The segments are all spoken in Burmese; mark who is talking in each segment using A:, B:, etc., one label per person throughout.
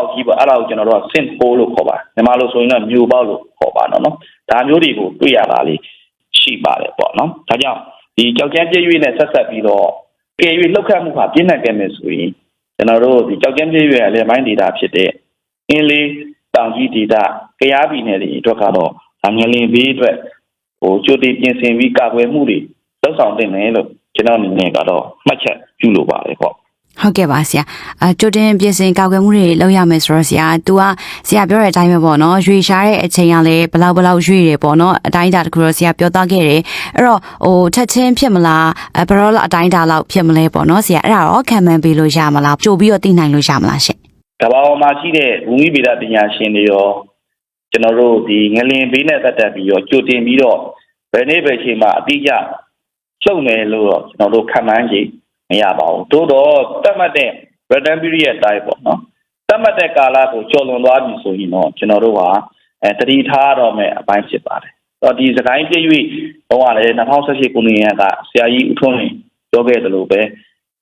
A: ပေါက်ကြီးပေါ့အဲ့ဒါကိုကျွန်တော်တို့က synth hole လို့ခေါ်ပါတယ်မြန်မာလိုဆိုရင်တော့မြို့ပေါက်လို့ခေါ်ပါတော့နော်ဒါမျိုးတွေကိုတွေ့ရတာလေးရှိပါတယ်ပေါ့နော်ဒါကြောင့်ဒီကြောက်ကြမ်းပြည့်ရွေ့နဲ့ဆက်ဆက်ပြီးတော့ကြေရွေ့လှုပ်ခတ်မှုဟာပြင်းထန်ခဲ့မယ်ဆိုရင်ကျွန်တော်တို့ဒီကြောက်ကြမ်းပြည့်ရွေ့အလဲပိုင်းဒေတာဖြစ်တဲ့အင်းလေးတောင်ကြီးဒေတာကြရားပြည်နယ်တွေအတွက်ကတော့ငလင်ဘေးအတွက်ဟိုကြိုတင်ပြင်ဆင်ပြီးကာကွယ်မှုတွေလုပ်ဆောင်တင်တယ်လို့ကျွန်တော်အနေနဲ့ကတော့မှတ်ချက်ပြုလိုပါတယ်ပေါ့
B: ဟုတ်ကဲ့ပါဆရာအကြိုတင်ပြင်ဆင်ကောက်ွယ်မှုတွေလုပ်ရမယ်ဆိုတော့ဆရာ तू ကဆရာပြောတဲ့အတိုင်းပဲပေါ့နော်ရွေရှားတဲ့အချိန်ကလည်းဘလောက်ဘလောက်ရွေတယ်ပေါ့နော်အတိုင်းအတာတစ်ခုတော့ဆရာပြောသွားခဲ့တယ်အဲ့တော့ဟိုချက်ချင်းဖြစ်မလားအဘရောလအတိုင်းအတာလောက်ဖြစ်မလဲပေါ့နော်ဆရာအဲ့ဒါတော့ခံမှန်းပေးလို့ရမလားကြိုပြီးတော့သိနိုင်လို့ရမလားရှင့်
A: ကမ္ဘာပေါ်မှာရှိတဲ့ဘူမိဗေဒပညာရှင်တွေရောကျွန်တော်တို့ဒီငလင်ဘေးနဲ့သက်သက်ပြီးတော့ကြိုတင်ပြီးတော့ဘယ်နေ့ပဲချိန်မှာအတိအကျရှုပ်မယ်လို့တော့ကျွန်တော်တို့ခံမှန်းကြည့် မရပါဘူးတိုးတော့တတ်မှတ်တဲ့ return period အတိုင်းပေါ့နော်တတ်မှတ်တဲ့ကာလကိုကျော်လွန်သွားပြီဆိုရင်တော့ကျွန်တော်တို့ကအဲတတိထားတော့မယ်အပိုင်းဖြစ်ပါတယ်တော့ဒီစကိုင်းပြည့်၍ဟိုကလည်း2018ခုနှစ်ကဆရာကြီးဦးထွန်းလင်းပြောခဲ့တယ်လို့ပဲ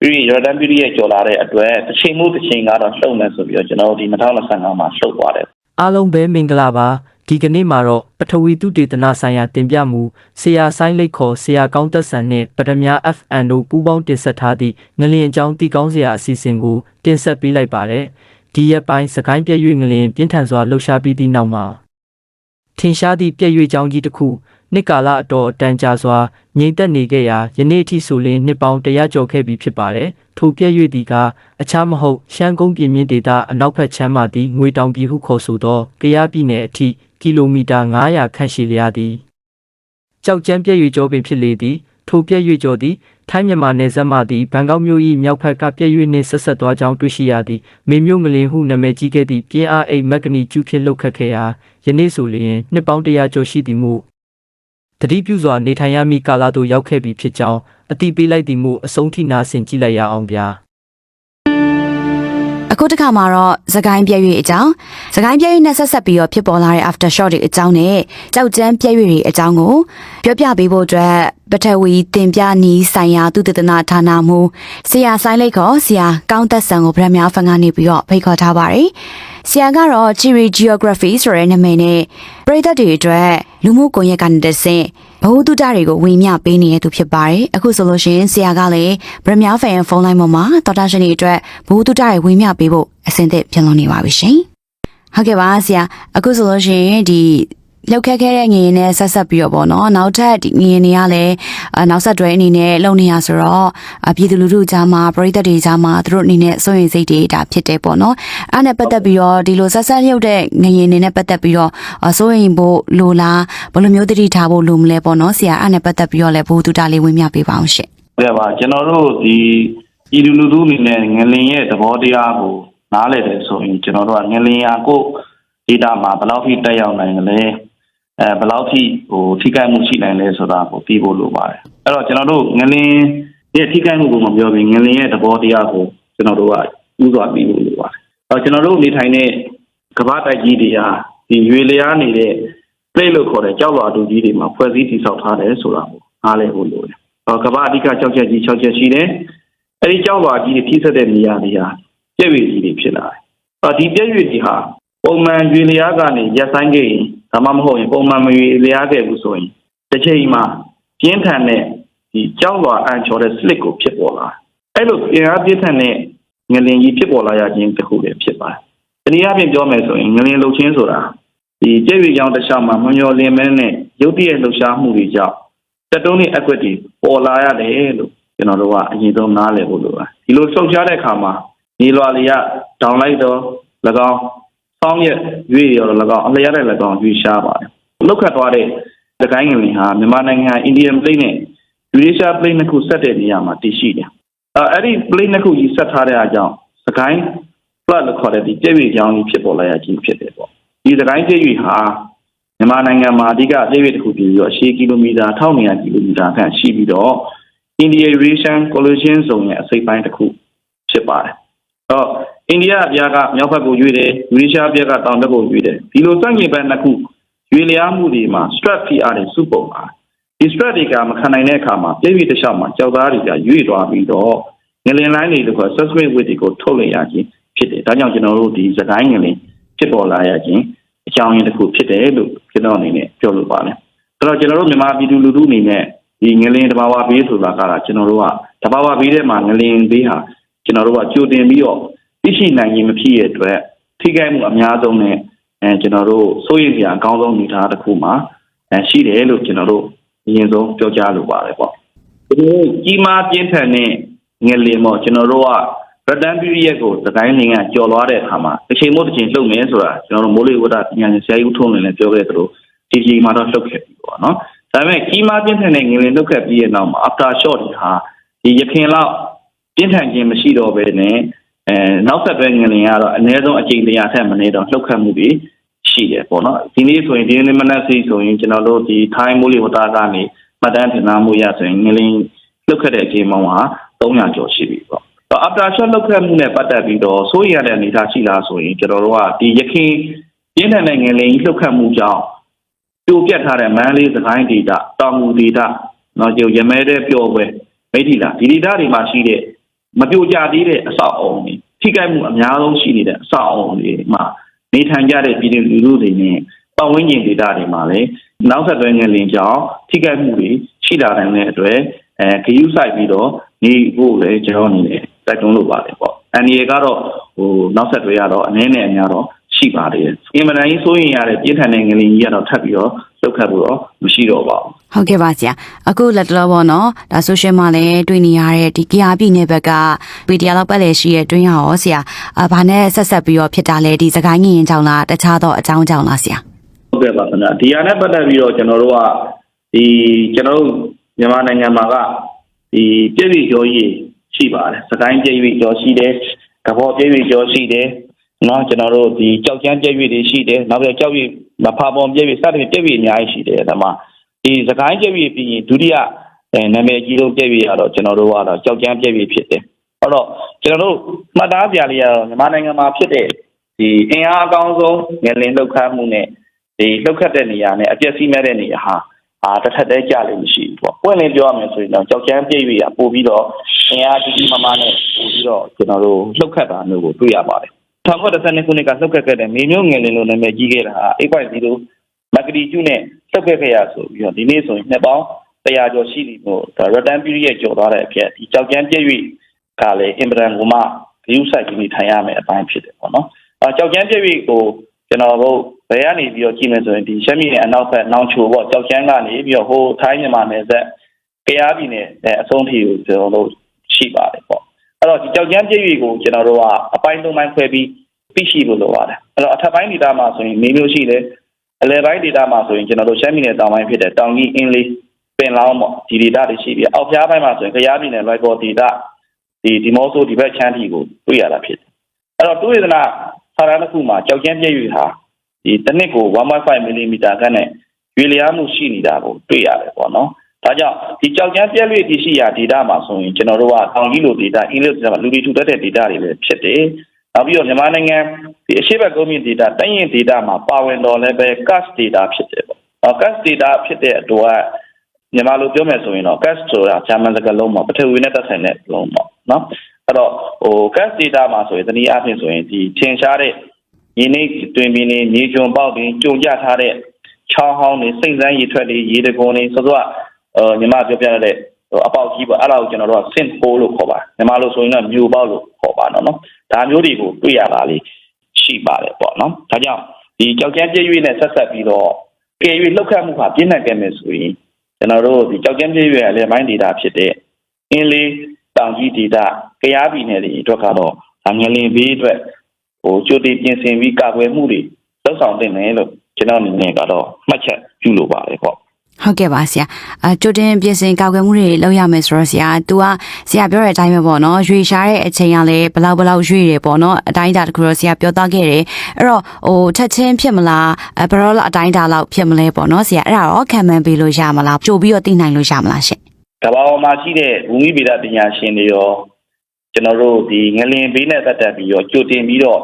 A: ပြီးရင် Jordan Beauty ရဲ့ကြော်လာတဲ့အတွက်တစ်ချိန်မှုတစ်ချိန်ကတော့လှုပ်မယ်ဆိုပြီးတော့ကျွန်တော်တို့ဒီ2025မှာလှုပ်သွားတယ်
C: အားလုံးပဲမင်္ဂလာပါ ဒီကနေ့မှာတော့ပထဝီတုတေသနဆိုင်ရာတင်ပြမှုဆရာဆိုင်လိတ်ခေါ်ဆရာကောင်းသက်ဆန်နဲ့ပထမ FN တို့ပူးပေါင်းတင်ဆက်ထားသည့်ငလင်အကြောင်းတည်ကောင်းစရာအစီအစဉ်ကိုတင်ဆက်ပေးလိုက်ပါတယ်ဒီရက်ပိုင်းစကိုင်းပြည့်ရွေငလင်ပြင်းထန်စွာလှုပ်ရှားပြီးသည့်နောက်မှာထင်ရှားသည့်ပြည့်ရွေကြောင်းကြီးတစ်ခုနှစ်ကာလအတော်အတန်ကြာစွာငြိမ်သက်နေခဲ့ရာယနေ့အထိဆိုရင်နှစ်ပေါင်း100ကျော်ခဲ့ပြီဖြစ်ပါတယ်ထိုပြည့်ရွေသည်ကအခြားမဟုတ်ရှမ်းကုန်းပြည်မြင့်ဒေသအနောက်ဘက်ခြမ်းမှသည့်ငွေတောင်ပြည်ဟုခေါ်ဆိုသောကရားပြည်နယ်အထိ ကီလိုမီတာ900ခန့်ရှိလျားသည်ကြောက်ကြမ်းပြည့်ရွေကျော်ပင်ဖြစ်လေသည်ထိုပြည့်ရွေကျော်သည်ထိုင်းမြန်မာနယ်စပ်မှသည်ဘန်ကောက်မြို့၏မြောက်ဘက်ကပြည့်ရွေနှင့်ဆက်ဆက်သွားကြောင်းတွေ့ရှိရသည်မေမျိုးငလင်ဟုနာမည်ကြီးခဲ့သည့်ပြင်းအားအိမ်မက်ကနီကျူဖြစ်လှုပ်ခတ်ခဲ့ရာယနေ့ဆိုလျင်နှစ်ပေါင်း100ကျော်ရှိသည်မှုတတိပြုစွာနေထိုင်ရမည့်ကာလသို့ရောက်ခဲ့ပြီဖြစ်ကြောင်းအတိပေးလိုက်သည်မှုအဆုံးထိနာဆင်ကြည့်လိုက်ရအောင်ဗျာ
B: အခုတစ်ခါမှာတော့သကိုင်းပြည့်ရွေအကြောင်းသကိုင်းပြည့်ရွေနဲ့ဆက်ဆက်ပြီးတော့ဖြစ်ပေါ်လာတဲ့ after shot တွေအကြောင်းနဲ့ကြောက်ကြမ်းပြည့်ရွေတွေအကြောင်းကိုပြောပြပေးဖို့အတွက်ပထဝီတင်ပြနီးဆိုင်ရာသူတဒနာဌာနမှဆရာဆိုင်လိတ်ခေါ်ဆရာကောင်းသက်ဆန်ကိုဗရမ ्या ဖန်ကနေပြီးတော့ဖိတ်ခေါ်ထားပါတယ်ဆရာကတော့ Chiri Geography ဆိုတဲ့နာမည်နဲ့ပြည်သက်တွေအတွက်လူမှုကွန်ရက်ကနေတဆင့် ဘဝတုဒ္ဒတွေကိုဝင်မြပေးနေတဲ့သူဖြစ်ပါတယ်အခုဆိုလို့ရှိရင်ဆရာကလည်းဗရမ ्या ဖန်ရဲ့ဖုန်းလိုင်းပေါ်မှာတော်တာရှင်တွေအတွက်ဘဝတုဒ္ဒတွေဝင်မြပေးဖို့အဆင်သင့်ပြင်လို့နေပါပြီရှင်ဟုတ်ကဲ့ပါဆရာအခုဆိုလို့ရှိရင်ဒီ လောက်ခက်ခဲတဲ့ငရင်နဲ့ဆက်ဆက်ပြီးတော့ပေါ့နော်နောက်ထပ်ဒီငရင်တွေကလည်းအနောက်ဆက်တွဲအနေနဲ့လုံနေရဆိုတော့အပြည်သူလူထုကြားမှာပရိသတ်တွေကြားမှာသူတို့အနေနဲ့စိုးရင်စိတ်တွေဒါဖြစ်တယ်ပေါ့နော်အဲ့နဲ့ပတ်သက်ပြီးတော့ဒီလိုဆက်ဆက်ရုပ်တဲ့ငရင်တွေနဲ့ပတ်သက်ပြီးတော့အစိုးရင်ဖို့လိုလားဘယ်လိုမျိုးတတိထားဖို့လိုမလဲပေါ့နော်ဆရာအဲ့နဲ့ပတ်သက်ပြီးတော့လည်းဘိုးတူတာလေးဝင်မြပေးပါအောင်ရှင့်
A: ဟုတ်ကဲ့ပါကျွန်တော်တို့ဒီဤလူလူသူအနေနဲ့ငလင်ရဲ့သဘောတရားကိုနားလည်တယ်ဆိုရင်ကျွန်တော်တို့ကငလင်ရာကိုဒေတာမှာဘယ်လောက်ထိတက်ရောက်နိုင်ကြလဲ အဲဘယ်လောက်ထိဟိုထိခိုက်မှုရှိနိုင်လဲဆိုတာကိုသိဖို့လိုပါတယ်အဲ့တော့ကျွန်တော်တို့ငလင်ရဲ့ထိခိုက်မှုကိုမပြောဘဲငလင်ရဲ့သဘောတရားကိုကျွန်တော်တို့ကဥစွာသိဖို့လိုပါတယ်အဲ့တော့ကျွန်တော်တို့နေထိုင်တဲ့ကမ္ဘာတိုက်ကြီးတွေဟာဒီရွေလျားနေတဲ့ plate လို့ခေါ်တဲ့ကြောက်လွှာတူကြီးတွေမှာဖွဲ့စည်းတည်ဆောက်ထားတယ်ဆိုတာကိုနားလည်ဖို့လိုတယ်။ဟောကမ္ဘာအဓိကကြောက်ချက်ကြီး6ချက်ရှိတယ်။အဲဒီကြောက်လွှာကြီးတွေထိစက်တဲ့နေရာတွေဟာပြည့်ဝကြီးတွေဖြစ်လာတယ်။အော်ဒီပြည့်ဝကြီးဟာ ပုံမှန်ရွေလျားကနေရက်ဆိုင်ခဲ့ရင်ဒါမှမဟုတ်ရင်ပုံမှန်မရွေလျားခဲ့ဘူးဆိုရင်တစ်ချိန်မှာပြင်းထန်တဲ့ဒီကြောက်လွှာအန်ချော်တဲ့ slit ကိုဖြစ်ပေါ်လာ။အဲ့လိုပြင်းအားပြင်းထန်တဲ့ငလင်ကြီးဖြစ်ပေါ်လာရခြင်းတစ်ခုပဲဖြစ်ပါတယ်။တနည်းအားဖြင့်ပြောမယ်ဆိုရင်ငလင်လှုပ်ခြင်းဆိုတာဒီကျည့်ရကြောင်တစ်ခြားမှာမမျောလင်းမဲနဲ့ရုပ်တရက်လှူရှားမှုတွေကြောင့်တက်တုံးနဲ့ equity ပေါ်လာရတယ်လို့ကျွန်တော်တို့ကအရင်ဆုံးနားလည်ဖို့လိုပါဒီလိုလှုပ်ရှားတဲ့အခါမှာညီလွာလေးကဒေါင်လိုက်တော့၎င်း စောင်းရက်ရွေးရော၎င်းအလျက်တဲ့၎င်းရွေးရှားပါတယ်လောက်ခတ်သွားတဲ့သကိုင်းငလင်ဟာမြန်မာနိုင်ငံ Indian Plate နဲ့ Eurasia Plate နှစ်ခုဆက်တဲ့နေရာမှာတည်ရှိတယ်အဲအဲ့ဒီ plate နှစ်ခုကြီးဆက်ထားတဲ့အကြောင်းသကိုင်း flood လို့ခေါ်တဲ့ဒီကျည့်ရကြောင်ကြီးဖြစ်ပေါ်လာရခြင်းဖြစ်တယ်ပေါ့ဒီသကိုင်းကျည့်ရွေဟာမြန်မာနိုင်ငံမှာအဓိကကျည့်ရွေတစ်ခုပြီးတော့ရှေးကီလိုမီတာ1200ကီလိုမီတာခန့်ရှိပြီးတော့ India Eurasian Collision Zone ရဲ့အစိပ်ပိုင်းတစ်ခုဖြစ်ပါတယ်။တော့ အိန္ဒိယအပြားကမြောက်ဘက်ကိုရွေ့တယ်ယူရေးရှားအပြားကတောင်ဘက်ကိုရွေ့တယ်ဒီလိုစန့်ကျင်ဘက်နှစ်ခုရွေလျားမှုတွေမှာ stress PR တွေစုပုံပါတယ်ဒီ stress တွေကမခံနိုင်တဲ့အခါမှာပြည့်ပြည့်တစ်လျှောက်မှာကြောက်သားတွေကရွေ့သွားပြီးတော့ငလင်လိုင်းတွေလို့ခေါ် seismic wave တွေကိုထုတ်လိုက်ရခြင်းဖြစ်တယ်ဒါကြောင့်ကျွန်တော်တို့ဒီစကိုင်းငလင်ဖြစ်ပေါ်လာရခြင်းအကြောင်းရင်းတစ်ခုဖြစ်တယ်လို့ကျွန်တော်အနေနဲ့ပြောလိုပါတယ်အဲ့တော့ကျွန်တော်တို့မြန်မာပြည်သူလူထုအနေနဲ့ဒီငလင်တဘာဝဘေးဆိုတာကကျွန်တော်တို့ကတဘာဝဘေးထဲမှာငလင်ဘေးဟာကျွန်တော်တို့ကကြိုတင်ပြီးတော့ သိရှိနိုင်ရင်မဖြစ်ရတဲ့အတွက်ထိခိုက်မှုအများဆုံးနဲ့အဲကျွန်တော်တို့စိုးရိမ်စရာအကောင်းဆုံးအနေအထားတစ်ခုမှာအဲရှိတယ်လို့ကျွန်တော်တို့အရင်ဆုံးပြောကြားလိုပါတယ်ပေါ့ဒီကြီးမားပြင်းထန်တဲ့ငလင်ပေါ့ကျွန်တော်တို့ကရတန်ပီရီယက်ကိုသတိုင်းလင်းကကြော်လွားတဲ့အခါမှာတစ်ချိန်မို့တစ်ချိန်လှုပ်မယ်ဆိုတာကျွန်တော်တို့မိုးလေဝသပညာရှင်ဆရာကြီးဦးထုံးလင်းလည်းပြောခဲ့သလိုဒီချိန်မှာတော့လှုပ်ခဲ့ပြီပေါ့နော်ဒါပေမဲ့ကြီးမားပြင်းထန်တဲ့ငလင်လှုပ်ခဲ့ပြီးရဲ့နောက်မှာ after shot ဒီဟာဒီရခင်လောက်ပြင်းထန်ခြင်းမရှိတော့ဘဲနဲ့ အဲနောက်ဆက်တွဲငလင်ကတော့အနည်းဆုံးအချိန်တရာထက်မနည်းတော့လှုပ်ခတ်မှုတွေရှိတယ်ပေါ့နော်ဒီနေ့ဆိုရင်ဒီနေ့မနက်စီဆိုရင်ကျွန်တော်တို့ဒီထိုင်းမိုးလေဝသကနေမှတ်တမ်းတင်နာမှုရဆိုရင်ငလင်လှုပ်ခတ်တဲ့အချိန်ပေါင်းဟာ300ကျော်ရှိပြီပေါ့တော့ after shot လောက်ခဲ့မှုနဲ့ပတ်သက်ပြီးတော့စိုးရိမ်ရတဲ့အနေအထားရှိလားဆိုရင်ကျွန်တော်တို့ကဒီရခိုင်ပြင်းထန်တဲ့ငလင်ကြီးလှုပ်ခတ်မှုကြောင့်ပြိုပြတ်ထားတဲ့မန်းလေးစကိုင်းဒေတာတောင်ငူဒေတာနော်ကျရမဲတဲ့ပျော်ပွဲမိထီလာဒီဒေတာတွေမှာရှိတဲ့ မပြိုကျသေးတဲ့အဆောက်အအုံတွေထိခိုက်မှုအများဆုံးရှိနေတဲ့အဆောက်အအုံတွေမှာနေထိုင်ကြတဲ့ပြည်သူလူထုတွေနဲ့ပတ်ဝန်းကျင်ဒေတာတွေမှာလည်းနောက်ဆက်တွဲငလင်ကြောင့်ထိခိုက်မှုတွေရှိလာနိုင်တဲ့အတွက်အဲဂယုစိုက်ပြီးတော့နေဖို့လည်းကျွန်တော်အနေနဲ့တိုက်တွန်းလိုပါတယ်ပေါ့အန်ဒီရကတော့ဟိုနောက်ဆက်တွဲရတော့အနည်းနဲ့အများတော့ ရှိပါသေးတယ်အင်မတန်ကြီးစိုးရင်ရတဲ့ပြင်းထန်တဲ့ငလင်ကြီးကတော့ထပ်ပြီးတော့လောက်ခတ်ဖို့တော့မရှိတော့ပါဘူး
B: ဟုတ်ကဲ့ပါဆရာအခုလက်တလောပေါ့နော်ဒါ social မှာလည်းတွေ့နေရတဲ့ဒီ KR ပြည်နယ်ဘက်က PDF လောက်ပတ်လည်ရှိရဲ့တွင်းရရောဆရာအဘာနဲ့ဆက်ဆက်ပြီးတော့ဖြစ်တာလဲဒီစကိုင်းငရင်ကြောင့်လားတခြားသောအကြောင်းကြောင့်လားဆရာ
A: ဟုတ်ကဲ့ပါခင်ဗျာဒီဟာနဲ့ပတ်သက်ပြီးတော့ကျွန်တော်တို့ကဒီကျွန်တော်တို့မြန်မာနိုင်ငံမှာကဒီပြည့်ပြည့်ကျော်ကြီးရှိပါတယ်စကိုင်းပြည့်ပြည့်ကျော်ရှိတယ်ကဘောပြည့်ပြည့်ကျော်ရှိတယ် နော်ကျွန်တော်တို့ဒီကြောက်ကျန်းပြည့်ပြည့်တွေရှိတယ်နောက်ပြီးကြောက်ရည်မဖာပုံပြည့်ပြည့်စသဖြင့်ပြည့်ပြည့်အများကြီးရှိတယ်ဒါမှဒီစကိုင်းပြည့်ပြည့်ပြီးရင်ဒုတိယအဲနာမည်ကြီးဆုံးပြည့်ပြည့်ရတော့ကျွန်တော်တို့ကတော့ကြောက်ကျန်းပြည့်ပြည့်ဖြစ်တယ်အဲ့တော့ကျွန်တော်တို့မှတ်သားပြလေးရတော့မြန်မာနိုင်ငံမှာဖြစ်တဲ့ဒီအင်အားအကောင်းဆုံးငလင်လောက်ခတ်မှုနဲ့ဒီလှုပ်ခတ်တဲ့နေရာနဲ့အပြည့်စီးမဲ့တဲ့နေရာဟာအာတစ်ထက်တည်းကြလို့မရှိဘူးပေါ့ပွင့်လင်းပြောရမယ်ဆိုရင်တော့ကြောက်ချမ်းပြည့်ရပို့ပြီးတော့အင်အားကြီးကြီးမားမားနဲ့ပို့ပြီးတော့ကျွန်တော်တို့လှုပ်ခတ်တာမျိုးကိုတွေ့ရပါတယ် 1912ခုနှစ်ကလှုပ်ခတ်ခဲ့တဲ့မေမျိုးငယ်လင်းလို့နာမည်ကြီးခဲ့တာဟာ8.0မက်ကရီကျူးနဲ့လှုပ်ခတ်ခဲ့ရဆိုပြီးတော့ဒီနေ့ဆိုရင်နှစ်ပေါင်း100ကျော်ရှိပြီမို့ဒါ return period ကျော်သွားတဲ့အဖြစ်ဒီကြောက်ချမ်းပြည့်ရကလည်းအင်ဗရန်ကမှဂရုစိုက်ပြီးထိုင်ရမယ်အပိုင်းဖြစ်တယ်ပေါ့နော်အဲကြောက်ချမ်းပြည့်ရကိုကျွန်တော်တို့ဘယ်ကနေပြီးတော့ကြည့်မယ်ဆိုရင်ဒီရှမ်းပြည်နယ်အနောက်ဘက်နောင်ချိုပေါ့ကြောက်ချမ်းကနေပြီးတော့ဟိုထိုင်းမြန်မာနယ်စပ်ကရားပြည်နယ်အဆုံးထိကိုကျွန်တော်တို့ရှိပါတယ်ပေါ့ အဲ့တော့ဒီကြောက်ချမ်းပြည့်ရီကိုကျွန်တော်တို့ကအပိုင်းသုံးပိုင်းခွဲပြီးသိရှိလို့လိုပါတယ်အဲ့တော့အထက်ပိုင်းဒေသမှာဆိုရင်မေမျိုးရှိတယ်အလယ်ပိုင်းဒေသမှာဆိုရင်ကျွန်တော်တို့ရှမ်းပြည်နယ်တောင်ပိုင်းဖြစ်တဲ့တောင်ကြီးအင်းလေးပင်လောင်းပေါ့ဒီဒေသတွေရှိပြီးအောက်ဖျားပိုင်းမှာဆိုရင်ကရားပြည်နယ်လွိုက်ပေါ်ဒေသဒီဒီမော့ဆိုဒီဘက်ချမ်းတီကိုတွေ့ရတာဖြစ်တယ်အဲ့တော့တူရဒနာစာရန်တစ်ခုမှာကြောက်ချမ်းပြည့်ရီဟာဒီတစ်နှစ်ကို1.5 mm ခန့်နဲ့ရွေလျားမှုရှိနေတာကိုတွေ့ရတယ်ပေါ့နော်။ ဒါကြောင့်ဒီကြောက်ကျန်းပြက်လွေတရှိရာဒေတာမှာဆိုရင်ကျွန်တော်တို့ကတောင်ကြီးလိုဒေတာအင်းလိုဒေတာလူတွေထူတတ်တဲ့ဒေတာတွေပဲဖြစ်တယ်။နောက်ပြီးတော့မြန်မာနိုင်ငံဒီအရှိတ်ကုန်းမြင့်ဒေတာတိုင်းရင်ဒေတာမှာပါဝင်တော်လည်းပဲ cast data ဖြစ်တယ်ပေါ့။နော် cast data ဖြစ်တဲ့အတွက်မြန်မာလိုပြောမယ်ဆိုရင်တော့ cast ဆိုတာဂျာမန်စကားလုံးပေါ့ပထဝီနဲ့သက်ဆိုင်တဲ့လုံးပေါ့နော်။အဲ့တော့ဟို cast data မှာဆိုရင်တနည်းအားဖြင့်ဆိုရင်ဒီထင်ရှားတဲ့ရင်းနှီးတွင်ပင်နေမြေကျွံပေါက်တွေကြုံကြထားတဲ့ချောင်းဟောင်းတွေစိတ်ဆန်းရေထွက်တွေရေတကုံတွေဆိုတော့အဲ ညီမပြောပြရတဲ့ဟိုအပေါက်ကြီးပေါ့အဲ့ဒါကိုကျွန်တော်တို့က sint hole လို့ခေါ်ပါညီမလို့ဆိုရင်တော့မြို့ပေါက်လို့ခေါ်ပါတော့နော်ဒါမျိုးတွေကိုတွေ့ရတာလေးရှိပါတယ်ပေါ့နော်ဒါကြောင့်ဒီကြောက်ကျန်းပြည့်ရွေးနဲ့ဆက်ဆက်ပြီးတော့ကဲရွေးလှုပ်ခတ်မှုဟာပြင်းထန်ခဲ့မယ်ဆိုရင်ကျွန်တော်တို့ဒီကြောက်ကျန်းပြည့်ရွေးအလဲပိုင်းဒေတာဖြစ်တဲ့အင်းလေးတောင်ကြီးဒေတာကရားပြည်နယ်တွေအတွက်ကတော့ဒါငလင်ဘေးအတွက်ဟိုကြိုတင်ပြင်ဆင်ပြီးကာကွယ်မှုတွေလုပ်ဆောင်တင်တယ်လို့ကျွန်တော်အနေနဲ့ကတော့မှတ်ချက်ပြုလိုပါတယ်ပေါ့
B: ဟုတ်ကဲ့ပါဆရာအကြိုတင်ပြင်ဆင်ကောက်ွယ်မှုတွေလုပ်ရမယ်ဆိုတော့ဆရာ तू ကဆရာပြောတဲ့အတိုင်းပဲပေါ့နော်ရွေရှားတဲ့အချိန်ကလည်းဘလောက်ဘလောက်ရွေတယ်ပေါ့နော်အတိုင်းအတာတစ်ခုတော့ဆရာပြောသားခဲ့တယ်အဲ့တော့ဟိုထက်ချင်းဖြစ်မလားအဘရောလအတိုင်းအတာလောက်ဖြစ်မလဲပေါ့နော်ဆရာအဲ့ဒါတော့ခံမှန်းပေးလို့ရမလားကြိုပြီးတော့သိနိုင်လို့ရမလားရှင်
A: ကမ္ဘာပေါ်မှာရှိတဲ့ဘူမိဗေဒပညာရှင်တွေရောကျွန်တော်တို့ဒီငလင်ဘေးနဲ့သက်သက်ပြီးရောကြိုတင်ပြီးတော့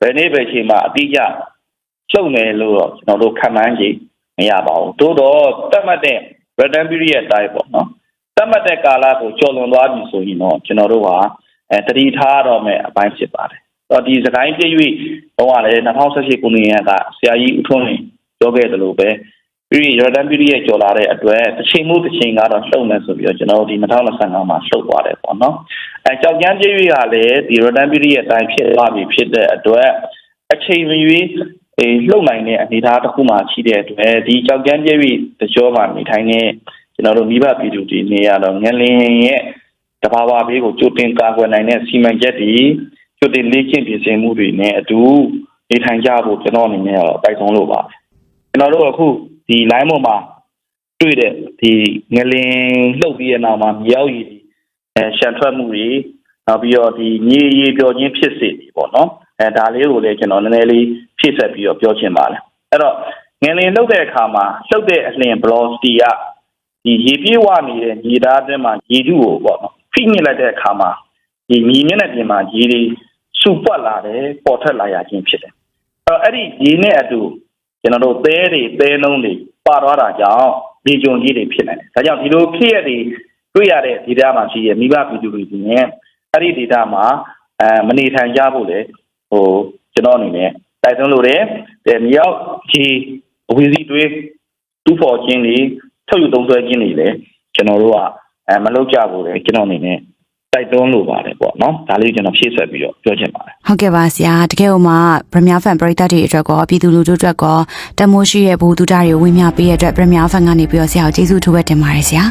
A: ဘယ်နေ့ပဲအချိန်မှာအတိအကျကျုံတယ်လို့တော့ကျွန်တော်တို့ခံမှန်းကြည့် မရပါဘူးတိုးတော့တတ်မှတ်တဲ့ return period အတိုင်းပေါ့နော်တတ်မှတ်တဲ့ကာလကိုကျော်လွန်သွားပြီဆိုရင်တော့ကျွန်တော်တို့ဟာအဲတတိထားတော့မဲ့အပိုင်းဖြစ်ပါတယ်တော့ဒီစကိုင်းပြည့်၍တော့ကလည်း2018ခုနှစ်ကဆရာကြီးဦးထွန်းလင်းပြောခဲ့တယ်လို့ပဲပြီးရတန်ပြည်ရဲ့ကြော်လာတဲ့အတွက်တစ်ချိန်မှုတစ်ချိန်ကတော့လှုပ်နေဆိုပြီးတော့ကျွန်တော်တို့ဒီ2025မှာလှုပ်သွားတယ်ပေါ့နော်အဲကြောက်ကြမ်းပြည့်၍ကလည်းဒီရတန်ပြည်ရဲ့အတိုင်းဖြစ်သွားပြီဖြစ်တဲ့အတွက်အချိန်မရွေး အေးလှုပ်နိုင်တဲ့အနေအထားတစ်ခုမှရှိတဲ့အတွက်ဒီကြောက်ကြမ်းပြည့်၍တကြောမှာနေထိုင်နေကျွန်တော်တို့မိဘပြည်သူတွေနေရတော့ငလင်းရဲ့တဘာဝဘေးကိုကြိုတင်ကာကွယ်နိုင်တဲ့စီမံချက်တွေကြိုတင်လေ့ကျင့်ပြင်ဆင်မှုတွေနဲ့အတူနေထိုင်ကြဖို့ကျွန်တော်အနေနဲ့တော့တိုက်တွန်းလို့ပါတယ်ကျွန်တော်တို့အခုဒီ line ပေါ်မှာတွေ့တဲ့ဒီငလင်းလှုပ်ပြီးတဲ့နောက်မှာမြောက်ရည်အဲရှန်ထွက်မှုတွေနောက်ပြီးတော့ဒီမြေရီပျော်ခြင်းဖြစ်စေတွေပေါ့နော်အဲဒါလေးကိုလည်းကျွန်တော်နည်းနည်းလေး ဖြည့်ဆက်ပြီးတော့ပြောချင်ပါတယ်အဲ့တော့ငလင်းလှုပ်တဲ့အခါမှာလှုပ်တဲ့အလျင် velocity ကဒီရေပြေးဝနေတဲ့ညီသားအတွင်းမှာရေထုကိုပေါ့နော်ဖိညစ်လိုက်တဲ့အခါမှာဒီမြေမျက်နှာပြင်မှာရေတွေစုပွက်လာတယ်ပေါ်ထွက်လာရခြင်းဖြစ်တယ်အဲ့တော့အဲ့ဒီရေနဲ့အတူကျွန်တော်တို့သဲတွေသဲနှုံးတွေပါသွားတာကြောင့်ဒီကြုံကြီးတွေဖြစ်နေတယ်ဒါကြောင့်ဒီလိုဖြစ်ရတဲ့တွေ့ရတဲ့ဒေတာမှာရှိရမိဘပြည်သူတွေဒီနဲ့အဲ့ဒီဒေတာမှာအဲမနေထိုင်ကြဖို့လေဟိုကျွန်တော်အနေနဲ့ တိုက်တွန်းလို့ရတယ်တဲ့မြောက်ကြီးအဝီစီတွေးတူးဖော်ခြင်းတွေထုတ်ယူသုံးဆွဲခြင်းတွေလည်းကျွန်တော်တို့ကအဲမလုပ်ကြဘူးလေကျွန်တော်အနေနဲ့တိုက်တွန်းလို့ပါတယ်ပေါ့နော်ဒါလေးကျွန်တော်ဖြည့်ဆွက်ပြီးတော့ပြောချင်ပါတယ်
B: ဟုတ်ကဲ့ပါဆရာတကယ်လို့မှပရမ ्या ဖန်ပရိသတ်တွေအတွက်ကောပြည်သူလူထုအတွက်ကောတမိုးရှိရဲ့ဘူတူတာတွေဝင်မြပေးရတဲ့ပရမ ्या ဖန်ကနေပြီးတော့ဆရာကိုကျေးဇူးထိုးပဲတင်ပါတယ်ဆရာ